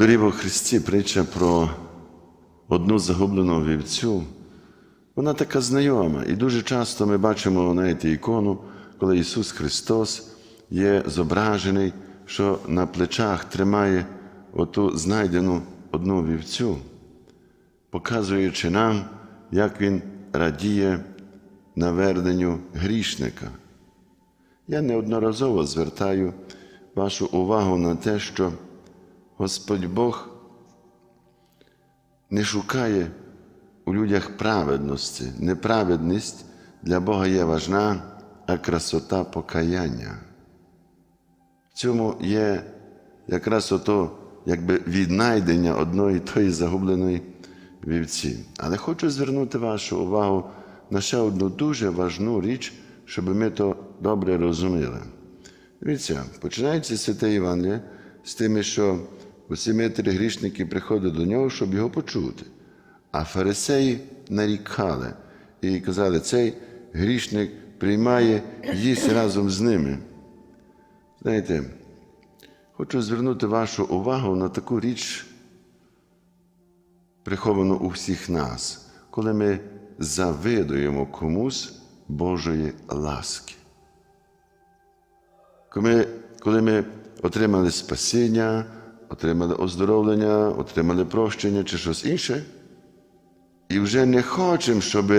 Доріво Христі притча про одну загублену вівцю. Вона така знайома. І дуже часто ми бачимо знаєте, ікону, коли Ісус Христос є зображений, що на плечах тримає оту знайдену одну вівцю, показуючи нам, як Він радіє наверненню грішника. Я неодноразово звертаю вашу увагу на те, що Господь Бог не шукає у людях праведності. Неправедність для Бога є важна, а красота покаяння. В цьому є якраз ото якби віднайдення одної тої загубленої вівці. Але хочу звернути вашу увагу на ще одну дуже важну річ, щоб ми то добре розуміли. Дивіться, починається святе Євангеліє з тими, що усі митри грішники приходять до нього, щоб його почути. А фарисеї нарікали і казали, цей грішник приймає їсть разом з ними. Знаєте, хочу звернути вашу увагу на таку річ, приховану у всіх нас, коли ми завидуємо комусь Божої ласки. Коли ми отримали спасіння, отримали оздоровлення, отримали прощення чи щось інше, і вже не хочемо, щоб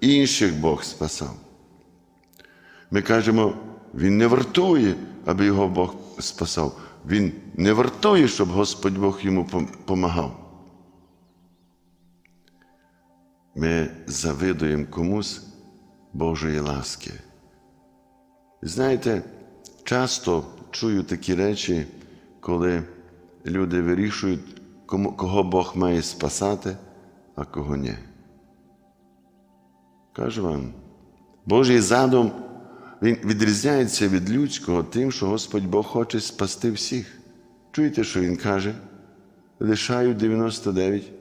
інших Бог спасав. Ми кажемо, Він не вартує, аби його Бог спасав. Він не вартує, щоб Господь Бог йому допомагав. Ми завидуємо комусь Божої ласки. Знаєте, часто чую такі речі, коли люди вирішують, кого Бог має спасати, а кого ні. Кажу вам, Божий задум він відрізняється від людського тим, що Господь Бог хоче спасти всіх. Чуєте, що Він каже? Лишаю 99,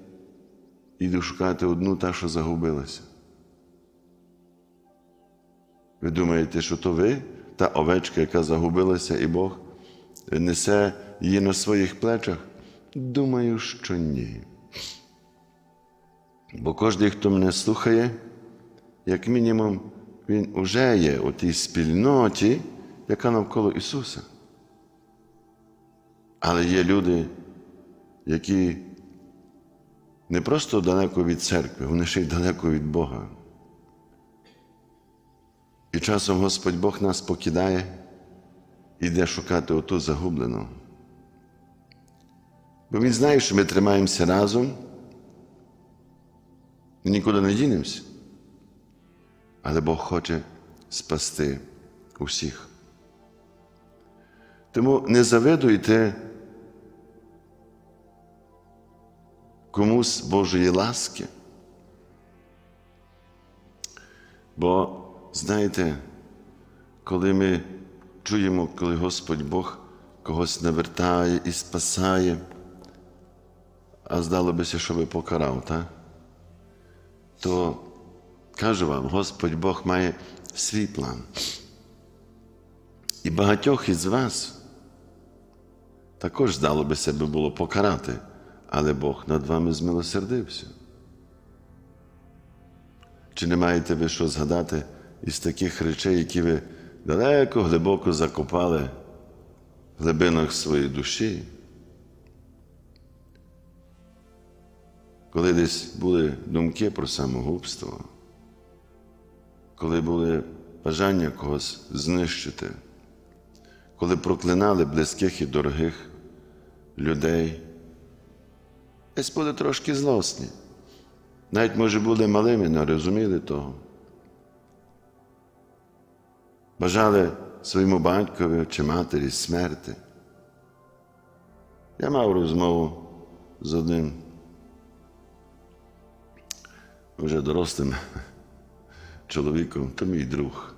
іду шукати одну та, що загубилася. Ви думаєте, що то ви, та овечка, яка загубилася, і Бог несе її на своїх плечах? Думаю, що ні. Бо кожен, хто мене слухає, як мінімум, він уже є у тій спільноті, яка навколо Ісуса. Але є люди, які не просто далеко від церкви, вони ще й далеко від Бога. І часом Господь Бог нас покидає і йде шукати оту загублену. Бо Він знає, що ми тримаємося разом і нікуди не дінемося. Але Бог хоче спасти усіх. Тому не завидуйте комусь Божої ласки. Бо Знаєте, коли ми чуємо, коли Господь Бог когось навертає і спасає, а здалося, що би покарав, так? то кажу вам, Господь Бог має свій план. І багатьох із вас також здало би себе було покарати, але Бог над вами змилосердився. Чи не маєте ви що згадати? із таких речей, які ви далеко глибоко закопали в глибинах своєї душі. Коли десь були думки про самогубство, коли були бажання когось знищити, коли проклинали близьких і дорогих людей, десь були трошки злосні. Навіть, може, були малими, не розуміли того. бажали своєму батькові чи матері смерти. Я мав розмову з одним вже дорослим чоловіком, то мій друг.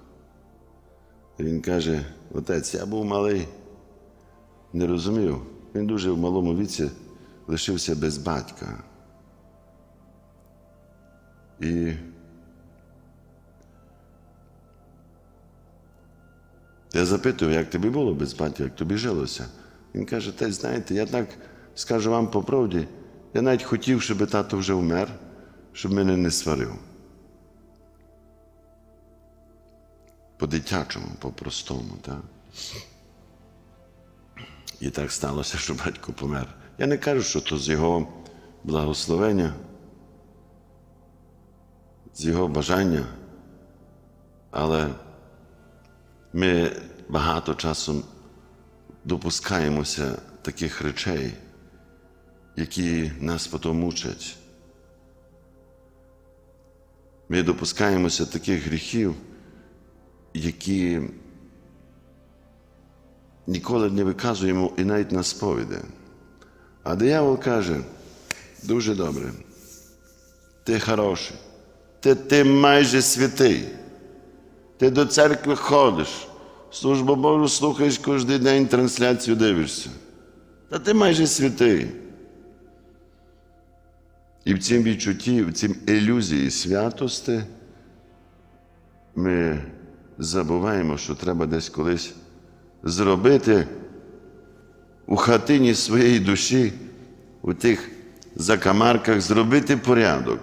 Він каже: отець, я був малий, не розумів. Він дуже в малому віці лишився без батька. І Я запитую, як тобі було без батька, як тобі жилося. Він каже, та знаєте, я так скажу вам по правді, я навіть хотів, щоб тато вже вмер, щоб мене не сварив. По-дитячому, по-простому, так? І так сталося, що батько помер. Я не кажу, що то з його благословення, з його бажання, але ми багато часу допускаємося таких речей, які нас потім мучать. Ми допускаємося таких гріхів, які ніколи не виказуємо і навіть на сповіді. А диявол каже, дуже добре, ти хороший, ти, ти майже святий, ти до церкви ходиш, службу Божу слухаєш кожен день трансляцію дивишся. Та ти майже святий. І в цім відчутті, в цім ілюзії святости ми забуваємо, що треба десь колись зробити у хатині своєї душі, у тих закамарках, зробити порядок.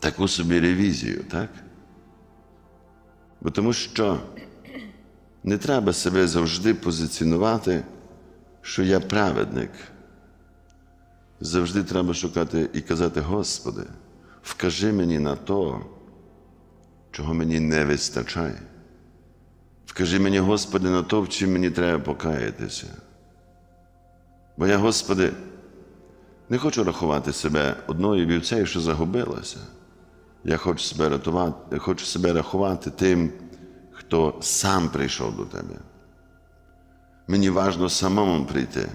Таку собі ревізію, так? Бо тому що не треба себе завжди позиціонувати, що я праведник. Завжди треба шукати і казати, Господи, вкажи мені на то, чого мені не вистачає. Вкажи мені, Господи, на то, в чим мені треба покаятися. Бо я, Господи, не хочу рахувати себе одною вівцею, що загубилася. Я хочу себе рятувати, я хочу себе рахувати тим, хто сам прийшов до Тебе. Мені важливо самому прийти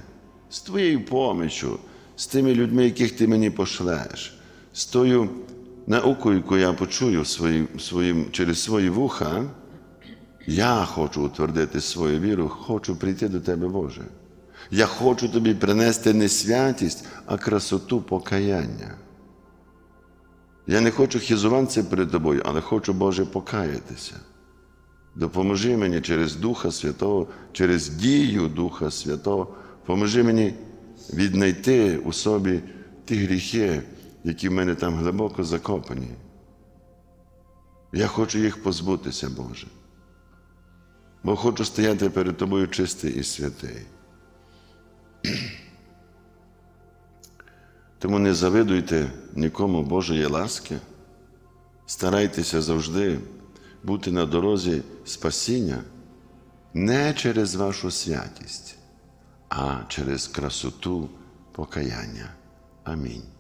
з Твоєю поміччю, з тими людьми, яких ти мені пошлеш, з тою наукою, яку я почую своїм, своїм, через свої вуха. Я хочу утвердити свою віру, хочу прийти до Тебе, Боже. Я хочу тобі принести не святість, а красоту покаяння. Я не хочу хізуватися перед тобою, але хочу, Боже, покаятися. Допоможи мені через Духа Святого, через дію Духа Святого, поможи мені віднайти у собі ті гріхи, які в мене там глибоко закопані. Я хочу їх позбутися, Боже. Бо хочу стояти перед тобою чистий і святий. Тому не завидуйте нікому Божої ласки, старайтеся завжди бути на дорозі спасіння не через вашу святість, а через красоту покаяння. Амінь.